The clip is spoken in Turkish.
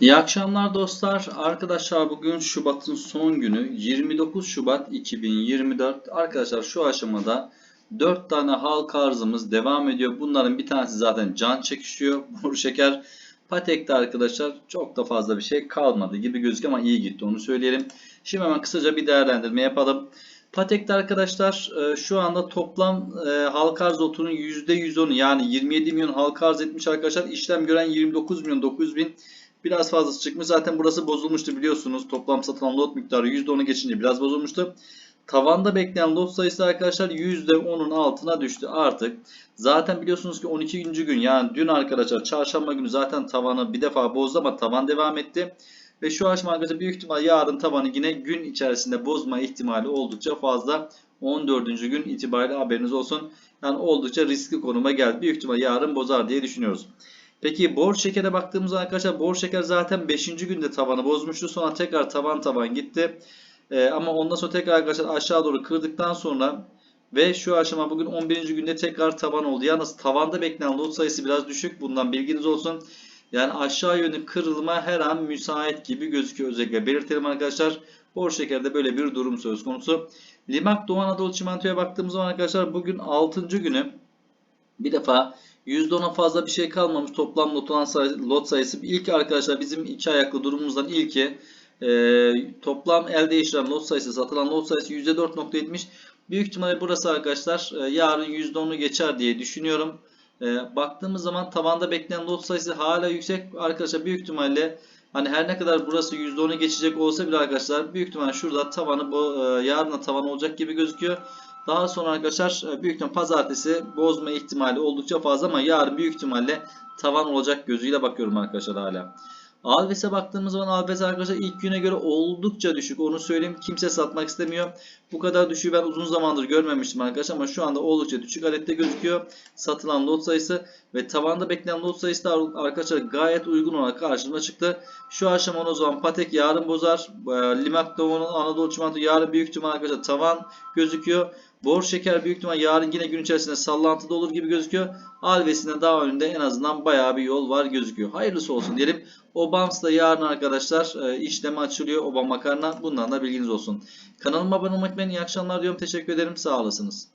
İyi akşamlar dostlar. Arkadaşlar bugün Şubat'ın son günü 29 Şubat 2024. Arkadaşlar şu aşamada 4 tane halka arzımız devam ediyor. Bunların bir tanesi zaten can çekişiyor. Bor şeker. Patek'te arkadaşlar çok da fazla bir şey kalmadı gibi gözüküyor ama iyi gitti onu söyleyelim. Şimdi hemen kısaca bir değerlendirme yapalım. Patek'te arkadaşlar e, şu anda toplam e, halka arz otunun %110'u yani 27 milyon halka arz etmiş arkadaşlar. İşlem gören 29 milyon 900 bin Biraz fazlası çıkmış. Zaten burası bozulmuştu biliyorsunuz. Toplam satılan lot miktarı %10'u geçince biraz bozulmuştu. Tavanda bekleyen lot sayısı arkadaşlar %10'un altına düştü artık. Zaten biliyorsunuz ki 12. gün yani dün arkadaşlar çarşamba günü zaten tavanı bir defa bozdu ama tavan devam etti. Ve şu aşama arkadaşlar büyük ihtimal yarın tavanı yine gün içerisinde bozma ihtimali oldukça fazla. 14. gün itibariyle haberiniz olsun. Yani oldukça riskli konuma geldi. Büyük ihtimal yarın bozar diye düşünüyoruz. Peki bor şekere baktığımızda arkadaşlar bor şeker zaten 5. günde tavanı bozmuştu. Sonra tekrar tavan tavan gitti. Ee, ama ondan sonra tekrar arkadaşlar aşağı doğru kırdıktan sonra ve şu aşama bugün 11. günde tekrar tavan oldu. Yalnız tavanda beklenen lot sayısı biraz düşük. Bundan bilginiz olsun. Yani aşağı yönlü kırılma her an müsait gibi gözüküyor. Özellikle belirtelim arkadaşlar. Bor şekerde böyle bir durum söz konusu. Limak Doğu Anadolu Çimento'ya baktığımız zaman arkadaşlar bugün 6. günü bir defa %10'a fazla bir şey kalmamış. Toplam lot, sayısı, lot sayısı. İlk arkadaşlar bizim iki ayaklı durumumuzdan ilki e, toplam elde değiştiren lot sayısı, satılan lot sayısı %4.70. Büyük ihtimalle burası arkadaşlar e, yarın %10'u geçer diye düşünüyorum. E, baktığımız zaman tavanda beklenen lot sayısı hala yüksek. Arkadaşlar büyük ihtimalle hani her ne kadar burası %10'u geçecek olsa bile arkadaşlar büyük ihtimalle şurada tavanı bu e, yarına tavan olacak gibi gözüküyor. Daha sonra arkadaşlar e, büyük ihtimalle pazartesi bozma ihtimali oldukça fazla ama yarın büyük ihtimalle tavan olacak gözüyle bakıyorum arkadaşlar hala. Alves'e baktığımız zaman Alves arkadaşlar ilk güne göre oldukça düşük. Onu söyleyeyim. Kimse satmak istemiyor. Bu kadar düşüğü ben uzun zamandır görmemiştim arkadaşlar ama şu anda oldukça düşük adette gözüküyor. Satılan lot sayısı ve tavanda beklenen lot sayısı da arkadaşlar gayet uygun olarak karşıma çıktı. Şu aşamada o zaman Patek yarın bozar. E, Limak Doğu'nun Anadolu Çimento yarın büyük ihtimal arkadaşlar tavan gözüküyor. Bor şeker büyük ihtimal yarın yine gün içerisinde sallantıda olur gibi gözüküyor. Alves'in daha önünde en azından bayağı bir yol var gözüküyor. Hayırlısı olsun diyelim. Obams da yarın arkadaşlar e, işlemi açılıyor. Obama makarna. Bundan da bilginiz olsun. Kanalıma abone olmak için iyi akşamlar diyorum. Teşekkür ederim. Sağ olasınız.